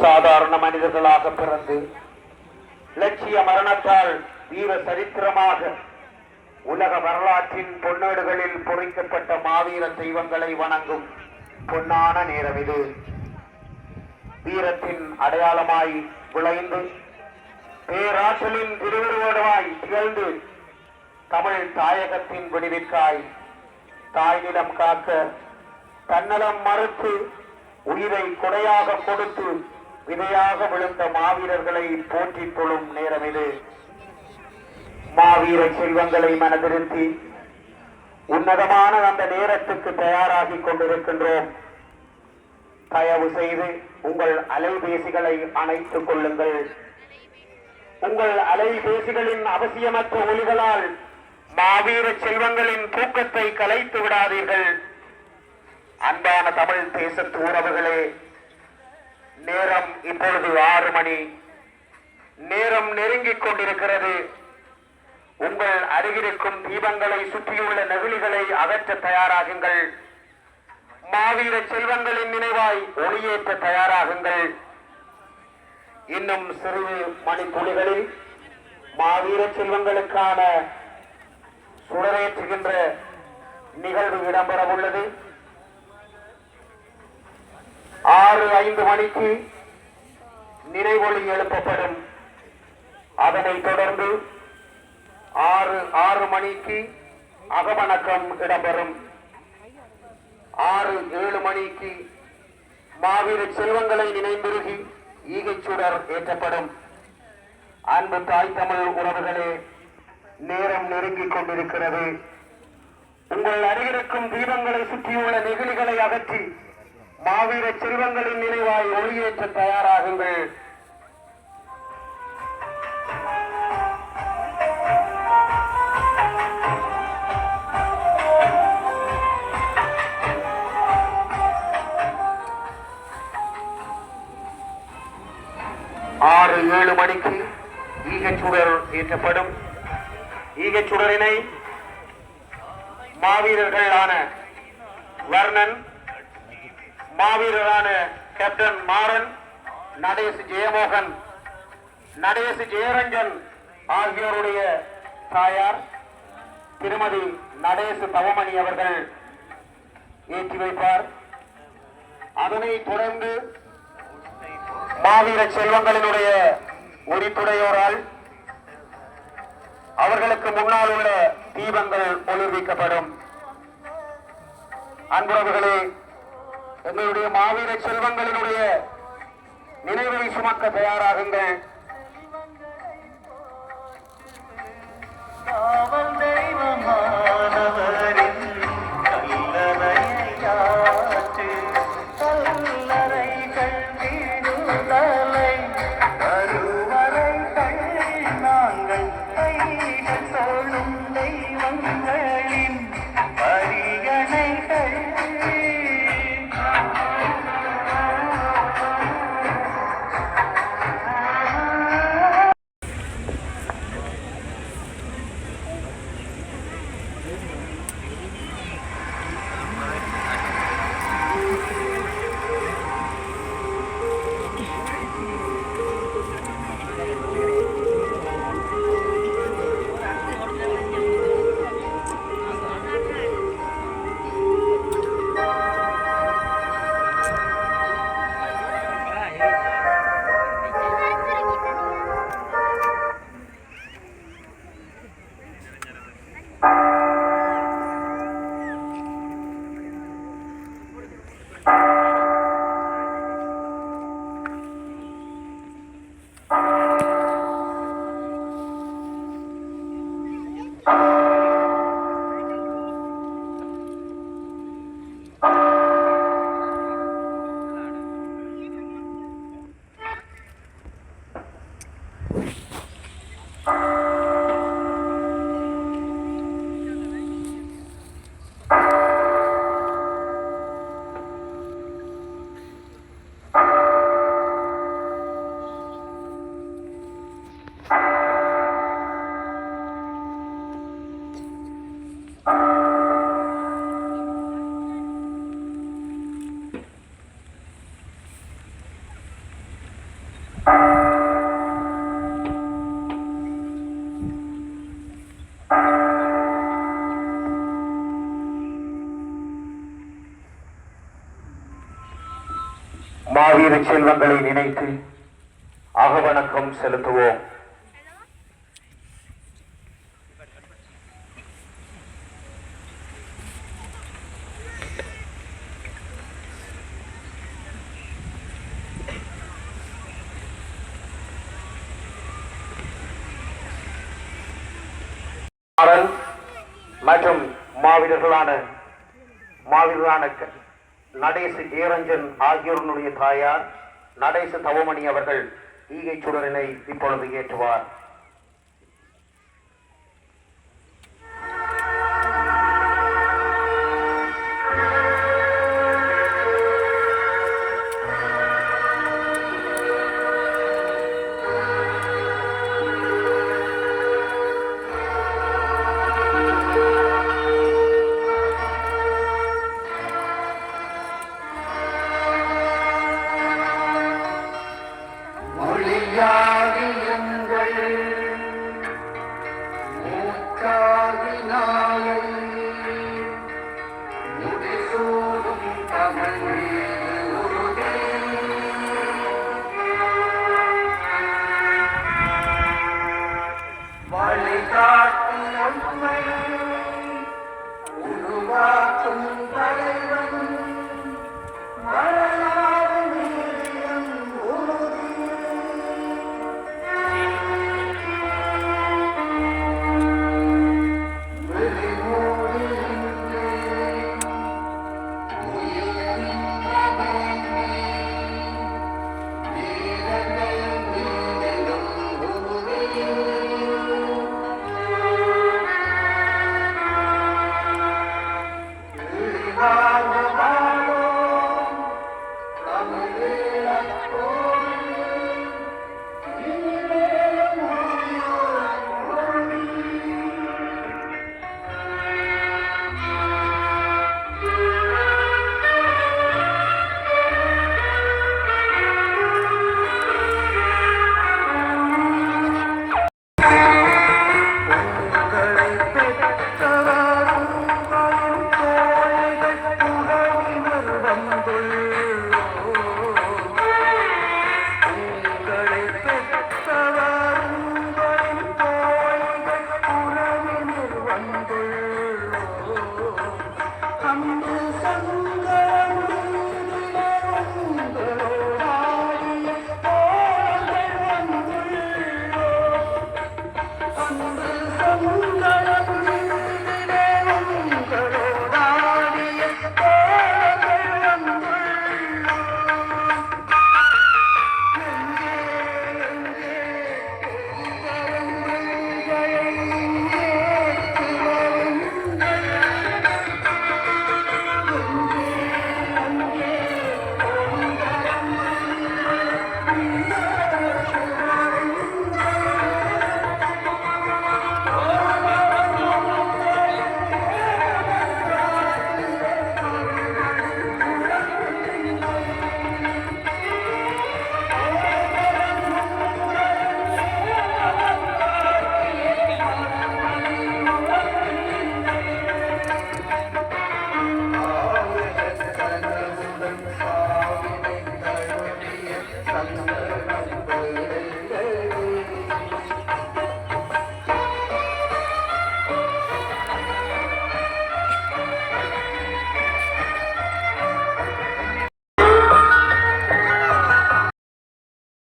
சாதாரண மனிதர்களாக பிறந்து லட்சிய மரணத்தால் வீர சரித்திரமாக உலக வரலாற்றின் பொன்னேடுகளில் பொறிக்கப்பட்ட மாவீர தெய்வங்களை வணங்கும் பொன்னான நேரம் இது. வீரத்தின் அடையாளமாய் விளைந்து பேராற்றலின் திருவுருவடமாய் திகழ்ந்து தமிழ் தாயகத்தின் விடுவிற்காய் தாய் காக்க தன்னலம் மறுத்து உயிரை கொடையாக கொடுத்து விதையாக விழுந்த மாவீரர்களை போற்றிக் கொள்ளும் நேரம் இது. மாவீர செல்வங்களை மனதிருத்தி உன்னதமான அந்த நேரத்துக்கு தயாராகிக் கொண்டிருக்கின்றோம். தயவு செய்து உங்கள் அலைபேசிகளை அணைத்துக் கொள்ளுங்கள். உங்கள் அலைபேசிகளின் அவசியமற்ற ஒலிகளால் மாவீர செல்வங்களின் தூக்கத்தை கலைத்து விடாதீர்கள். அன்பான தமிழ் தேசத்து உறவுகளே நேரம் இப்பொழுது ஆறு மணி. நேரம் நெருங்கிக் கொண்டிருக்கிறது. உங்கள் அருகிருக்கும் தீபங்களை சுற்றியுள்ள நெகிழிகளை அகற்ற தயாராகுங்கள். மாவீர செல்வங்களின் நினைவாய் ஒளியேற்ற தயாராகுங்கள். இன்னும் சிறிது மணித்துளிகளில் மாவீர செல்வங்களுக்கான சுடரேற்றுகின்ற நிகழ்வு இடம்பெற உள்ளது ஆறு ஐந்து மணிக்கு நினைவொளி எழுப்பப்படும். அதனைத் தொடர்ந்து ஆறு ஆறு மணிக்கு அகவணக்கம் இடம்பெறும். ஆறு ஏழு மணிக்கு மாவீர செல்வங்களை நினைந்திருகி ஈகைச்சுடர் ஏற்றப்படும். அன்பு தாய் தமிழ் உறவுகளே நேரம் நெருங்கிக் கொண்டிருக்கிறது. உங்கள் அருகிருக்கும் தீபங்களை சுற்றியுள்ள நெகிழிகளை அகற்றி மாவீர செல்வங்களின் நினைவாய் ஒளியேற்ற தயாராகுங்கள். மணிக்கு ஈகச்சுடர் ஏற்றப்படும். ஈகச்சுடரினை மாவீரர்களான வர்ணன் மாவீரரான கேப்டன் மாறன் நடேசு ஜெயமோகன் நடேசு ஜெயரஞ்சன் ஆகியோருடைய தாயார் திருமதி நடேசு தவமணி அவர்கள் ஏற்றி வைப்பார். அதனைத் தொடர்ந்து மாவீர செல்வங்களினுடைய உரித்துடையோரால் அவர்களுக்கு முன்னால் உள்ள தீபங்கள் ஒளிர்விக்கப்படும். அன்புறவுகளே எங்களுடைய மாவீர செல்வங்களினுடைய நினைவுகளை சுமக்க தயாராகுங்கள். மாவீர செல்வங்களை நினைத்து அகவணக்கம் செலுத்துவோம். மற்றும் மாவீரர்களான மாவீரர்களான நடேசு ஜெயரஞ்சன் ஆகியோருடைய தாயார் நடேசு தவமணி அவர்கள் ஈகைச் சுடரினை இப்பொழுது ஏற்றுவார்.